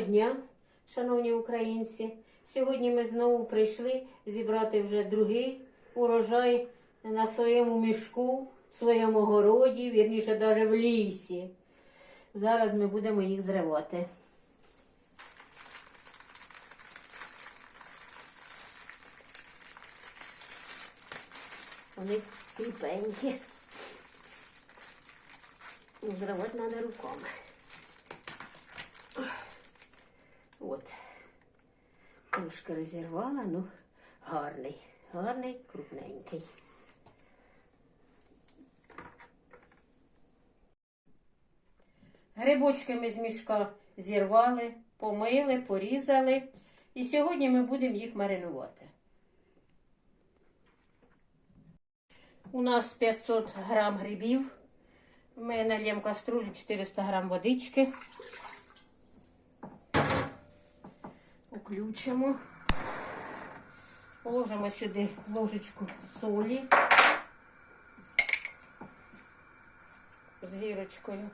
дня, шановні українці. Сьогодні ми знову прийшли зібрати вже другий урожай на своєму мішку, в своєму городі, вірніше, навіть в лісі. Зараз ми будемо їх зривати. Вони кріпенькі. Ну, Зривати треба руками. От. Трошки розірвала, ну гарний, гарний, крупненький. Грибочки ми з мішка зірвали, помили, порізали. І сьогодні ми будемо їх маринувати. У нас 500 грам грибів. Ми нальємо каструлю 400 грам водички. Включимо. Положимо сюди ложечку солі з вірочкою.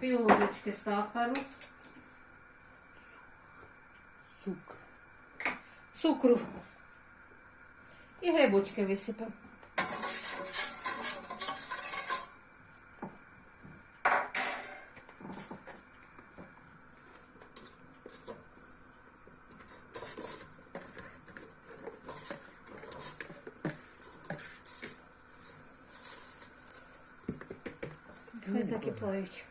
Пів ложечки сахару. Сука. цукру і грибочки висипемо. Хай закипають.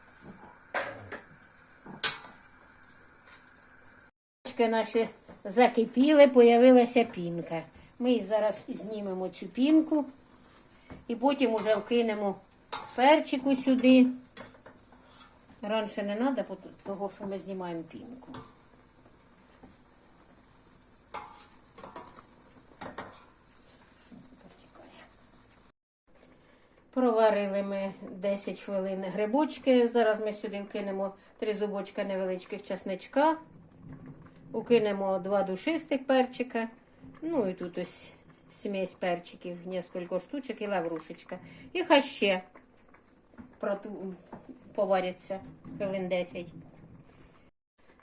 Наші закипіли, появилася пінка. Ми зараз знімемо цю пінку і потім уже вкинемо перчику сюди. Раніше не треба, тому що ми знімаємо пінку. Проварили ми 10 хвилин грибочки. Зараз ми сюди вкинемо 3 зубочка невеличких часничка. Укинемо два душистих перчика. Ну і тут ось смесь перчиків, несколько штучок і лаврушечка. І хай ще поваряться хвилин 10.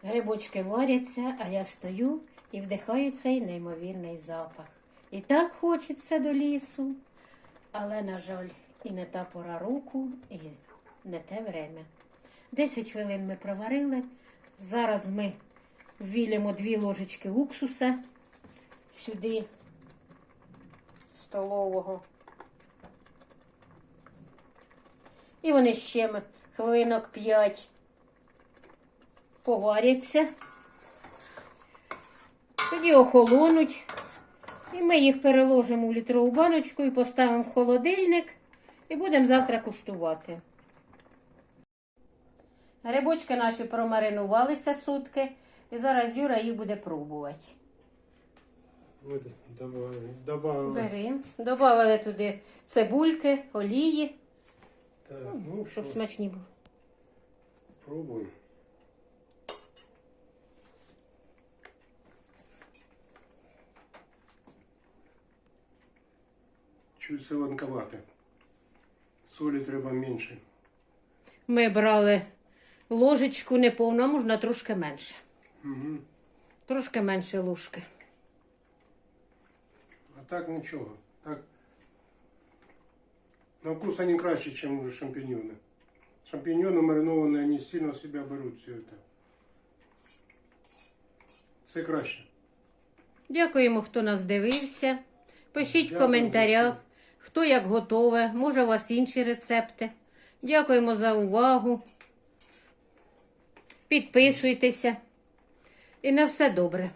Грибочки варяться, а я стою і вдихаю цей неймовірний запах. І так хочеться до лісу, але, на жаль, і не та пора року, і не те время. 10 хвилин ми проварили. Зараз ми ввілимо дві ложечки уксуса сюди столового. І вони ще хвилинок 5 поваряться. Тоді охолонуть. І ми їх переложимо в літрову баночку і поставимо в холодильник. І будемо завтра куштувати. Грибочки наші промаринувалися сутки. І зараз Юра їх буде пробувати. Добавили. Добавили. Бери. Добавили туди цибульки, олії, Так, ну щоб що, смачні було. пробуємо. Чуть солонковато. Солі треба менше. Ми брали ложечку неповну, можна трошки менше. Угу. Трошки менше ложки. А так нічого. Так. На вкус они краще, чем шампиньоны. Шампиньоны маринованные, они сильно в себя берут все это. Це краще. Дякуємо, хто нас дивився. Пишіть в Дякую. коментарях, хто як готове, може у вас інші рецепти. Дякуємо за увагу. Підписуйтеся. І на все добре.